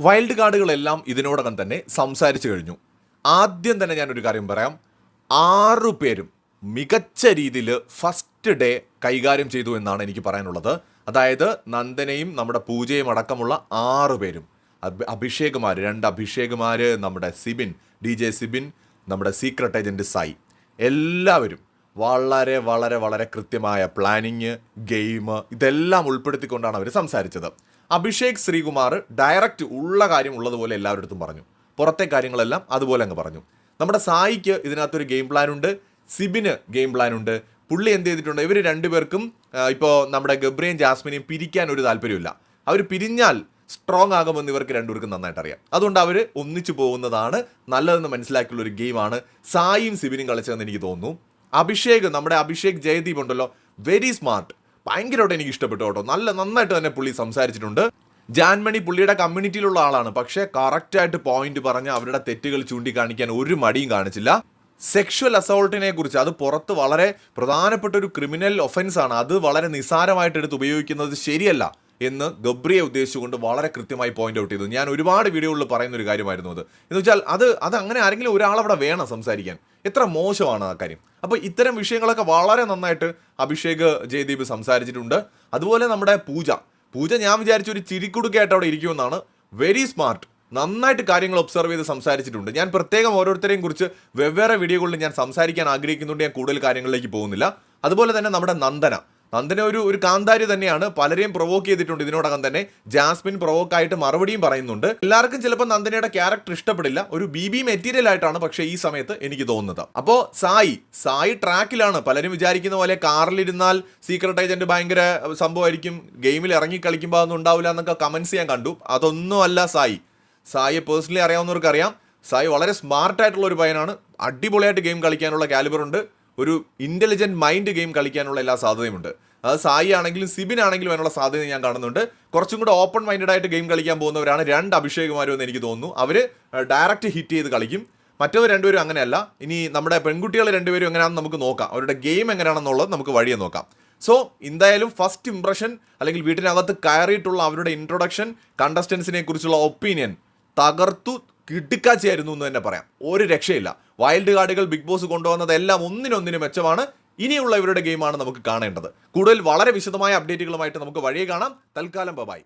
Wild കാർഡുകളെല്ലാം ഇതിനോടകം തന്നെ സംസാരിച്ചു കഴിഞ്ഞു. ആദ്യം തന്നെ ഞാനൊരു കാര്യം പറയാം. ആറു പേരും മികച്ച രീതിയിൽ ഫസ്റ്റ് ഡേ കൈകാര്യം ചെയ്തു എന്നാണ് എനിക്ക് പറയാനുള്ളത്. അതായത് നന്ദനയും നമ്മുടെ പൂജയും അടക്കമുള്ള ആറു പേരും. അഭി- അഭിഷേകുമാർ രണ്ട് അഭിഷേകുമാർ നമ്മുടെ സിബിൻ ഡി ജെ സിബിൻ നമ്മുടെ സീക്രട്ട് ഏജന്റ് സായി. എല്ലാവരും വളരെ വളരെ വളരെ കൃത്യമായ പ്ലാനിങ് ഗെയിം ഇതെല്ലാം ഉൾപ്പെടുത്തിക്കൊണ്ടാണ് അവർ സംസാരിച്ചത്. അഭിഷേക് ശ്രീകുമാർ ഡയറക്റ്റ് ഉള്ള കാര്യം ഉള്ളതുപോലെ എല്ലാവരുടെ അടുത്തും പറഞ്ഞു. പുറത്തെ കാര്യങ്ങളെല്ലാം അതുപോലെ അങ്ങ് പറഞ്ഞു. നമ്മുടെ സായിക്ക് ഇതിനകത്തൊരു ഗെയിം പ്ലാൻ ഉണ്ട് സിബിന് ഗെയിം പ്ലാൻ ഉണ്ട് പുള്ളി എന്ത് ചെയ്തിട്ടുണ്ട് ഇവർ രണ്ടുപേർക്കും ഇപ്പോൾ നമ്മുടെ ഗബ്രിയും ജാസ്മിനെയും പിരിക്കാൻ ഒരു താല്പര്യമില്ല അവർ പിരിഞ്ഞാൽ സ്ട്രോങ് ആകുമെന്ന് ഇവർക്ക് രണ്ടുപേർക്കും നന്നായിട്ട് അറിയാം. അതുകൊണ്ട് അവർ ഒന്നിച്ചു പോകുന്നതാണ് നല്ലതെന്ന് മനസ്സിലാക്കിയുള്ള ഒരു ഗെയിമാണ് സായിയും സിബിനും കളിച്ചതെന്ന് എനിക്ക് തോന്നുന്നു. അഭിഷേക് നമ്മുടെ അഭിഷേക് ജയദീപ് ഉണ്ടല്ലോ വെരി സ്മാർട്ട് ഭയങ്കരമായിട്ട് എനിക്ക് ഇഷ്ടപ്പെട്ടു കേട്ടോ. നല്ല നന്നായിട്ട് തന്നെ പുള്ളി സംസാരിച്ചിട്ടുണ്ട്. ജാൻമണി പുള്ളിയുടെ കമ്മ്യൂണിറ്റിയിലുള്ള ആളാണ്. പക്ഷേ കറക്റ്റായിട്ട് പോയിന്റ് പറഞ്ഞ് അവരുടെ തെറ്റുകൾ ചൂണ്ടിക്കാണിക്കാൻ ഒരു മടിയും കാണിച്ചില്ല. സെക്ഷൽ അസോൾട്ടിനെ കുറിച്ച് അത് പുറത്ത് വളരെ പ്രധാനപ്പെട്ട ഒരു ക്രിമിനൽ ഒഫൻസ് ആണ്. അത് വളരെ നിസ്സാരമായിട്ട് എടുത്ത് ഉപയോഗിക്കുന്നത് ശരിയല്ല. എന്ന് ഗബ്രിയെ ഉദ്ദേശിച്ചുകൊണ്ട് വളരെ കൃത്യമായി പോയിന്റ് ഔട്ട് ചെയ്തു. ഞാൻ ഒരുപാട് വീഡിയോകളിൽ പറയുന്ന ഒരു കാര്യമായിരുന്നു അത്. എന്ന് വെച്ചാൽ അത് അത് അങ്ങനെ ആരെങ്കിലും ഒരാളവിടെ വേണം സംസാരിക്കാൻ. എത്ര മോശമാണ് ആ കാര്യം. അപ്പോൾ ഇത്തരം വിഷയങ്ങളൊക്കെ വളരെ നന്നായിട്ട് അഭിഷേക് ജയദീപ് സംസാരിച്ചിട്ടുണ്ട്. അതുപോലെ നമ്മുടെ പൂജ. പൂജ ഞാൻ വിചാരിച്ച ഒരു ചിരിക്കുടുക്കായിട്ട് അവിടെ ഇരിക്കുമെന്നാണ്. വെരി സ്മാർട്ട് നന്നായിട്ട് കാര്യങ്ങൾ ഒബ്സർവ് ചെയ്ത് സംസാരിച്ചിട്ടുണ്ട്. ഞാൻ പ്രത്യേകം ഓരോരുത്തരെയും കുറിച്ച് വെവ്വേറെ വീഡിയോകളിൽ ഞാൻ സംസാരിക്കാൻ ആഗ്രഹിക്കുന്നുണ്ട്. ഞാൻ കൂടുതൽ കാര്യങ്ങളിലേക്ക് പോകുന്നില്ല. അതുപോലെ തന്നെ നമ്മുടെ നന്ദന. നന്ദന ഒരു ഒരു കാന്താരി തന്നെയാണ് പലരെയും പ്രൊവോക്ക് ചെയ്തിട്ടുണ്ട് ഇതിനോടകം തന്നെ. ജാസ്മിൻ പ്രൊവോക്ക് ആയിട്ട് മറുപടിയും പറയുന്നുണ്ട്. എല്ലാവർക്കും ചിലപ്പോൾ നന്ദനയുടെ ക്യാരക്ടർ ഇഷ്ടപ്പെടില്ല. ഒരു ബി ബി മെറ്റീരിയൽ ആയിട്ടാണ് പക്ഷേ ഈ സമയത്ത് എനിക്ക് തോന്നുന്നത്. അപ്പോൾ സായി സായി ട്രാക്കിലാണ് പലരും വിചാരിക്കുന്ന പോലെ കാറിലിരുന്നാൽ സീക്രട്ട് ഏജന്റ് ഭയങ്കര സംഭവമായിരിക്കും. ഗെയിമിൽ ഇറങ്ങി കളിക്കുമ്പോൾ അതൊന്നും ഉണ്ടാവില്ല എന്നൊക്കെ കമൻസ് ഞാൻ കണ്ടു. അതൊന്നും അല്ല സായി. സായിയെ പേഴ്സണലി അറിയാവുന്നവർക്ക് അറിയാം സായി വളരെ സ്മാർട്ട് ആയിട്ടുള്ള ഒരു പയ്യനാണ്. അടിപൊളിയായിട്ട് ഗെയിം കളിക്കാനുള്ള കാലിബർ ഉണ്ട്. ഒരു ഇന്റലിജന്റ് മൈൻഡ് ഗെയിം കളിക്കാനുള്ള എല്ലാ സാധ്യതയുമുണ്ട്. അത് സായി ആണെങ്കിലും സിബിൻ ആണെങ്കിലും അതിനുള്ള സാധ്യത ഞാൻ കാണുന്നുണ്ട്. കുറച്ചും കൂടെ ഓപ്പൺ മൈൻഡഡ് ആയിട്ട് ഗെയിം കളിക്കാൻ പോകുന്നവരാണ് രണ്ട് അഭിഷേകുമാരും എന്ന് എനിക്ക് തോന്നുന്നു. അവർ ഡയറക്റ്റ് ഹിറ്റ് ചെയ്ത് കളിക്കും. മറ്റവർ രണ്ടുപേരും അങ്ങനെയല്ല. ഇനി നമ്മുടെ പെൺകുട്ടികൾ രണ്ടുപേരും എങ്ങനെയാണെന്ന് നമുക്ക് നോക്കാം. അവരുടെ ഗെയിം എങ്ങനെയാണെന്നുള്ളത് നമുക്ക് വഴിയെ നോക്കാം. സോ എന്തായാലും ഫസ്റ്റ് ഇംപ്രഷൻ അല്ലെങ്കിൽ വീട്ടിനകത്ത് കയറിയിട്ടുള്ള അവരുടെ ഇൻട്രൊഡക്ഷൻ കണ്ടസ്റ്റൻസിനെ കുറിച്ചുള്ള ഒപ്പീനിയൻ തകർത്തു കിടുക്കാച്ചയായിരുന്നു എന്ന് തന്നെ പറയാം. ഒരു രക്ഷയില്ല. വൈൽഡ് കാർഡുകൾ ബിഗ് ബോസ് കൊണ്ടുവന്നതെല്ലാം ഒന്നിനൊന്നിന് മെച്ചമാണ്. ഇനിയുള്ള ഇവരുടെ ഗെയിമാണ് നമുക്ക് കാണേണ്ടത്. കൂടുതൽ വളരെ വിശദമായ അപ്ഡേറ്റുകളുമായിട്ട് നമുക്ക് വഴിയെ കാണാം. തൽക്കാലം ബൈ